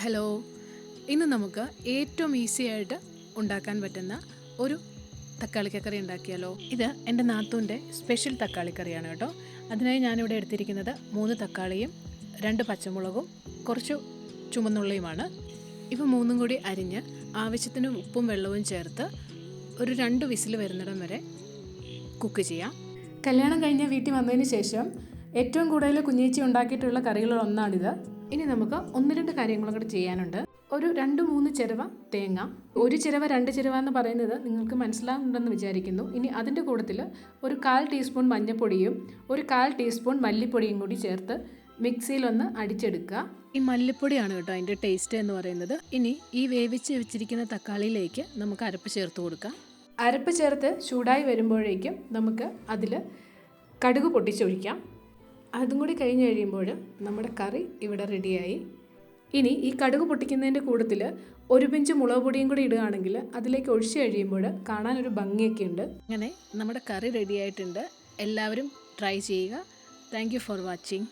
Hello ഇന്ന് നമുക്ക് ഏറ്റവും ഈസി ആയിട്ട് ഉണ്ടാക്കാൻ പറ്റുന്ന ഒരു തക്കാളിക്കറി ഉണ്ടാക്കിയാലോ? ഇത് എന്റെ നാത്തൂന്റെ സ്പെഷ്യൽ തക്കാളിക്കറിയാണ് കേട്ടോ. അതിനായി ഞാനിവിടെ എടുത്തിരിക്കുന്നത് മൂന്ന് തക്കാളിയും രണ്ട് പച്ചമുളകും കുറച്ച് ചുമന്നുള്ളിയുമാണ്. ഇവ മൂന്നും കൂടി അരിഞ്ഞ് ആവശ്യത്തിന് ഉപ്പും വെള്ളവും ചേർത്ത് ഒരു രണ്ട് വിസിൽ വരുന്നിടം വരെ കുക്ക് ചെയ്യാം. കല്യാണം കഴിഞ്ഞ് വീട്ടിൽ വന്നതിന് ശേഷം ഏറ്റവും കൂടുതൽ കുഞ്ഞേച്ചി ഉണ്ടാക്കിയിട്ടുള്ള കറികളിൽ ഒന്നാണിത്. ഇനി നമുക്ക് ഒന്ന് രണ്ട് കാര്യങ്ങളും കൂടെ ചെയ്യാനുണ്ട്. ഒരു രണ്ട് മൂന്ന് ചിരവ തേങ്ങ. ഒരു ചിരവ രണ്ട് ചിരവ എന്ന് പറയുന്നത് നിങ്ങൾക്ക് മനസ്സിലാകുന്നുണ്ടെന്ന് വിചാരിക്കുന്നു. ഇനി അതിന്റെ കൂട്ടത്തിൽ ഒരു കാൽ ടീസ്പൂൺ മഞ്ഞൾപ്പൊടിയും ഒരു കാൽ ടീസ്പൂൺ മല്ലിപ്പൊടിയും കൂടി ചേർത്ത് മിക്സിയിലൊന്ന് അടിച്ചെടുക്കുക. ഈ മല്ലിപ്പൊടിയാണ് കേട്ടോ അതിന്റെ ടേസ്റ്റ് എന്ന് പറയുന്നത്. ഇനി ഈ വേവിച്ച് വെച്ചിരിക്കുന്ന തക്കാളിയിലേക്ക് നമുക്ക് അരപ്പ് ചേർത്ത് കൊടുക്കാം. അരപ്പ് ചേർത്ത് ചൂടായി വരുമ്പോഴേക്കും നമുക്ക് അതിൽ കടുക് പൊട്ടിച്ചൊഴിക്കാം. അതും കൂടി കഴിഞ്ഞ് കഴിയുമ്പോൾ നമ്മുടെ കറി ഇവിടെ റെഡിയായി. ഇനി ഈ കടുക് പൊട്ടിക്കുന്നതിന്റെ കൂട്ടത്തിൽ ഒരു പിഞ്ച് മുളക് പൊടിയും കൂടി ഇടുകയാണെങ്കിൽ അതിലേക്ക് ഒഴിച്ച് കഴിയുമ്പോൾ ഒരു ഭംഗിയൊക്കെ ഉണ്ട് അങ്ങനെ നമ്മുടെ കറി റെഡിയായിട്ടുണ്ട്. എല്ലാവരും ട്രൈ ചെയ്യുക. Thank for watching.